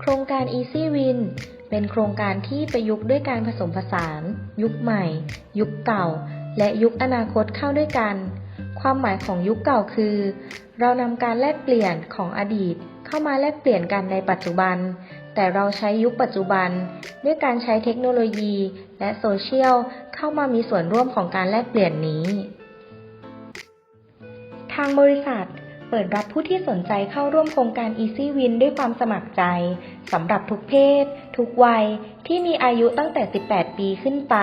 โครงการ Easy Win เป็นโครงการที่ประยุกต์ด้วยการผสมผสาน ยุคใหม่ ยุคเก่า และยุคอนาคตเข้าด้วยกัน ความหมายของยุคเก่าคือ เรานำการแลกเปลี่ยนของอดีต เข้ามาแลกเปลี่ยนกันในปัจจุบัน แต่เราใช้ยุคปัจจุบัน ด้วยการใช้เทคโนโลยี และโซเชียลเข้ามามีส่วนร่วมของการแลกเปลี่ยนนี้ทางบริษัท เปิดรับผู้ที่สนใจเข้าร่วมโครงการ Easy Win ด้วยความสมัครใจสำหรับทุกเพศ ทุกวัยที่มีอายุตั้งแต่ 18 ปีขึ้นไป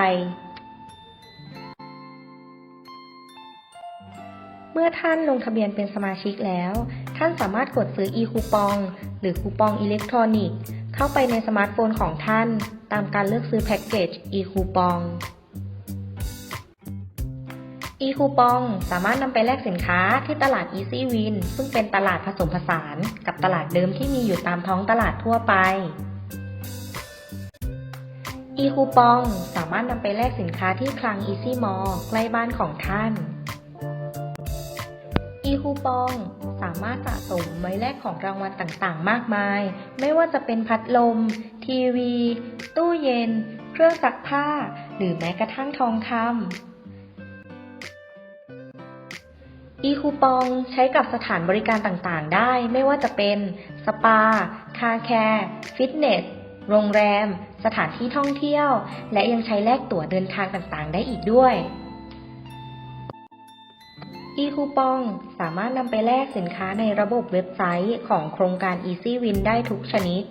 เมื่อท่านลงทะเบียนเป็นสมาชิกแล้ว ท่านสามารถกดซื้อ e คูปอง หรือคูปองอิเล็กทรอนิกส์ เข้าไปในสมาร์ทโฟนของท่าน ตามการเลือกซื้อแพ็กเกจ e คูปอง e คูปองสามารถนำไปแลกสินค้าที่ตลาด Easy Win ซึ่งเป็นตลาดผสมผสานกับตลาดเดิมที่มีอยู่ตามท้องตลาดทั่วไป e คูปองสามารถนำไปแลกสินค้าที่คลัง Easy Mall ใกล้บ้านของท่าน e คูปองสามารถสะสมไว้แลกของรางวัลต่างๆ มากมาย ไม่ว่าจะเป็นพัดลม ทีวี ตู้เย็น เครื่องซักผ้า หรือแม้กระทั่งทองคำ e คูปองใช้กับสถานบริการต่างๆ ได้ไม่ว่าจะเป็น สปา คาแคร์ ฟิตเนส โรงแรม สถานที่ท่องเที่ยว และยังใช้แลกตั๋วเดินทางต่างๆ ได้อีกด้วย e คูปองสามารถนำไปแลกสินค้าในระบบเว็บไซต์ของโครงการ Easy Win ได้ทุกชนิด